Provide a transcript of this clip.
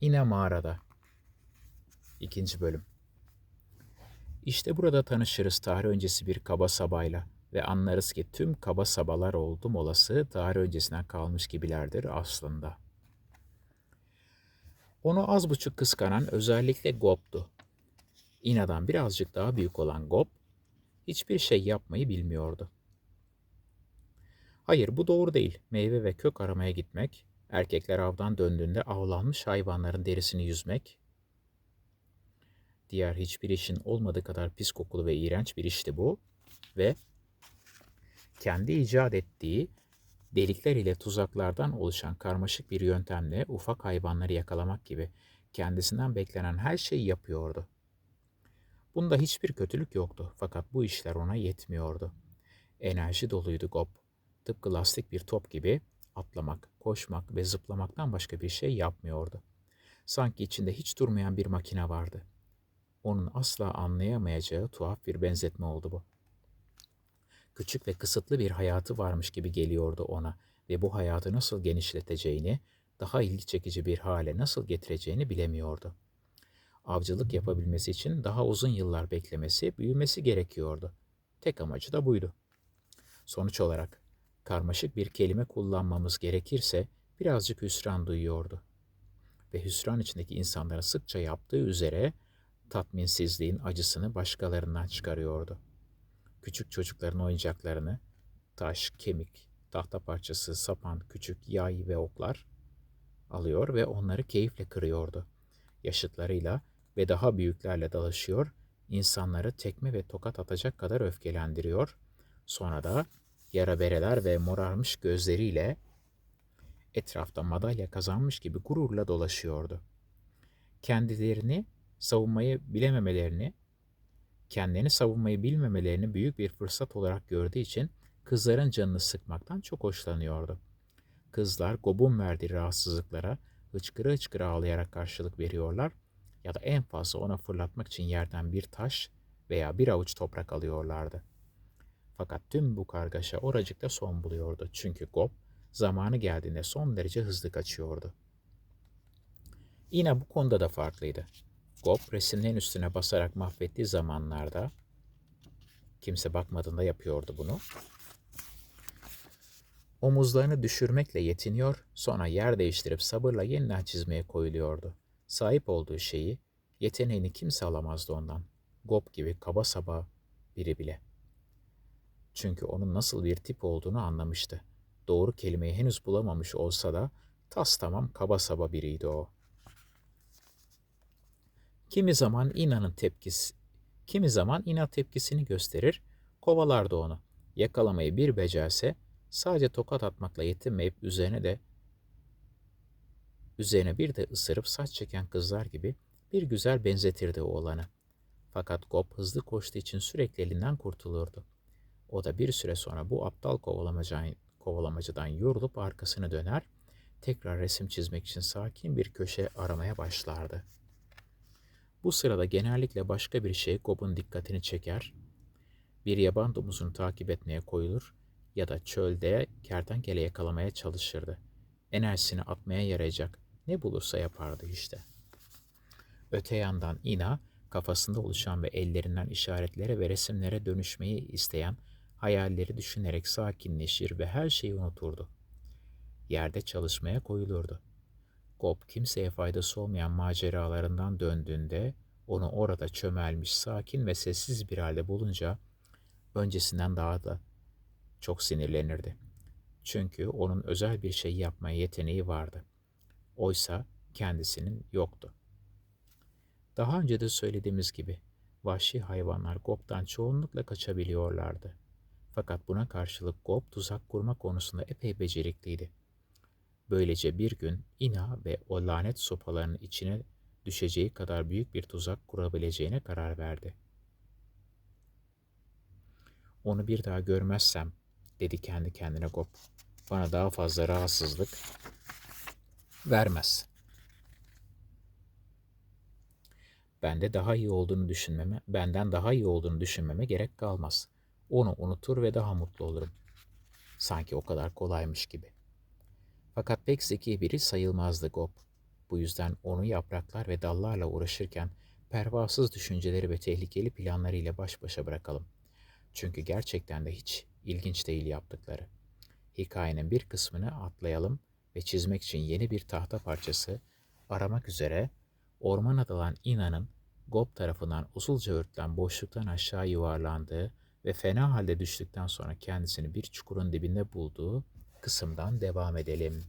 Yine mağarada. İkinci bölüm. İşte burada tanışırız tarih öncesi bir kaba sabayla ve anlarız ki tüm kaba sabalar oldum olası tarih öncesinden kalmış gibilerdir aslında. Onu az buçuk kıskanan özellikle Gob'du. İnadan birazcık daha büyük olan Gob, hiçbir şey yapmayı bilmiyordu. Hayır bu doğru değil. Meyve ve kök aramaya gitmek, erkekler avdan döndüğünde avlanmış hayvanların derisini yüzmek, diğer hiçbir işin olmadığı kadar pis kokulu ve iğrenç bir işti bu. Ve kendi icat ettiği delikler ile tuzaklardan oluşan karmaşık bir yöntemle ufak hayvanları yakalamak gibi kendisinden beklenen her şeyi yapıyordu. Bunda hiçbir kötülük yoktu fakat bu işler ona yetmiyordu. Enerji doluydu Gob. Tıpkı lastik bir top gibi atlamak, koşmak ve zıplamaktan başka bir şey yapmıyordu. Sanki içinde hiç durmayan bir makine vardı. Onun asla anlayamayacağı tuhaf bir benzetme oldu bu. Küçük ve kısıtlı bir hayatı varmış gibi geliyordu ona ve bu hayatı nasıl genişleteceğini, daha ilgi çekici bir hale nasıl getireceğini bilemiyordu. Avcılık yapabilmesi için daha uzun yıllar beklemesi, büyümesi gerekiyordu. Tek amacı da buydu. Sonuç olarak karmaşık bir kelime kullanmamız gerekirse birazcık hüsran duyuyordu. Ve hüsran içindeki insanlara sıkça yaptığı üzere tatminsizliğin acısını başkalarından çıkarıyordu. Küçük çocukların oyuncaklarını, taş, kemik, tahta parçası, sapan, küçük yay ve oklar alıyor ve onları keyifle kırıyordu. Yaşıtlarıyla ve daha büyüklerle dalaşıyor, insanları tekme ve tokat atacak kadar öfkelendiriyor. Sonra da yara bereler ve morarmış gözleriyle etrafta madalya kazanmış gibi gururla dolaşıyordu. Kendilerini savunmayı bilememelerini, kendini savunmayı bilmemelerini büyük bir fırsat olarak gördüğü için kızların canını sıkmaktan çok hoşlanıyordu. Kızlar Gob'un verdiği rahatsızlıklara hıçkıra hıçkıra ağlayarak karşılık veriyorlar ya da en fazla ona fırlatmak için yerden bir taş veya bir avuç toprak alıyorlardı. Fakat tüm bu kargaşa oracıkta son buluyordu çünkü Gob zamanı geldiğinde son derece hızlı kaçıyordu. Yine bu konuda da farklıydı. Gob resimlerin üstüne basarak mahvettiği zamanlarda kimse bakmadığında yapıyordu bunu. Omuzlarını düşürmekle yetiniyor, sonra yer değiştirip sabırla yeniden çizmeye koyuluyordu. Sahip olduğu şeyi, yeteneğini kimse alamazdı ondan. Gob gibi kaba saba biri bile. Çünkü onun nasıl bir tip olduğunu anlamıştı. Doğru kelimeyi henüz bulamamış olsa da tas tamam kaba saba biriydi o. Kimi zaman inanın tepkisi, kimi zaman ina tepkisini gösterir, kovalardı onu. Yakalamayı bir becerse sadece tokat atmakla yetinmeyip üzerine de üzerine bir de ısırıp saç çeken kızlar gibi bir güzel benzetirdi oğlanı. Fakat Gob hızlı koştuğu için sürekli elinden kurtulurdu. O da bir süre sonra bu aptal kovalamacıdan, yorulup arkasını döner, tekrar resim çizmek için sakin bir köşe aramaya başlardı. Bu sırada genellikle başka bir şey Gob'un dikkatini çeker, bir yaban domuzunu takip etmeye koyulur ya da çölde kertenkele yakalamaya çalışırdı. Enerjisini atmaya yarayacak ne bulursa yapardı işte. Öte yandan Ina, kafasında oluşan ve ellerinden işaretlere ve resimlere dönüşmeyi isteyen hayalleri düşünerek sakinleşir ve her şeyi unuturdu. Yerde çalışmaya koyulurdu. Gob kimseye faydası olmayan maceralarından döndüğünde onu orada çömelmiş, sakin ve sessiz bir halde bulunca öncesinden daha da çok sinirlenirdi. Çünkü onun özel bir şey yapmaya yeteneği vardı. Oysa kendisinin yoktu. Daha önce de söylediğimiz gibi vahşi hayvanlar Gob'dan çoğunlukla kaçabiliyorlardı. Fakat buna karşılık Gob tuzak kurma konusunda epey becerikliydi. Böylece bir gün Ina ve o lanet sopalarının içine düşeceği kadar büyük bir tuzak kurabileceğine karar verdi. Onu bir daha görmezsem, dedi kendi kendine Gob, bana daha fazla rahatsızlık vermez. Bende daha iyi olduğunu düşünmeme, benden daha iyi olduğunu düşünmeme gerek kalmaz. Onu unutur ve daha mutlu olurum. Sanki o kadar kolaymış gibi. Fakat pek zeki biri sayılmazdı Gob. Bu yüzden onu yapraklar ve dallarla uğraşırken pervasız düşünceleri ve tehlikeli planlarıyla baş başa bırakalım. Çünkü gerçekten de hiç ilginç değil yaptıkları. Hikayenin bir kısmını atlayalım ve çizmek için yeni bir tahta parçası aramak üzere ormana dalan İna'nın Gob tarafından usulca örtülen boşluktan aşağı yuvarlandığı ve fena halde düştükten sonra kendisini bir çukurun dibinde bulduğu kısımdan devam edelim.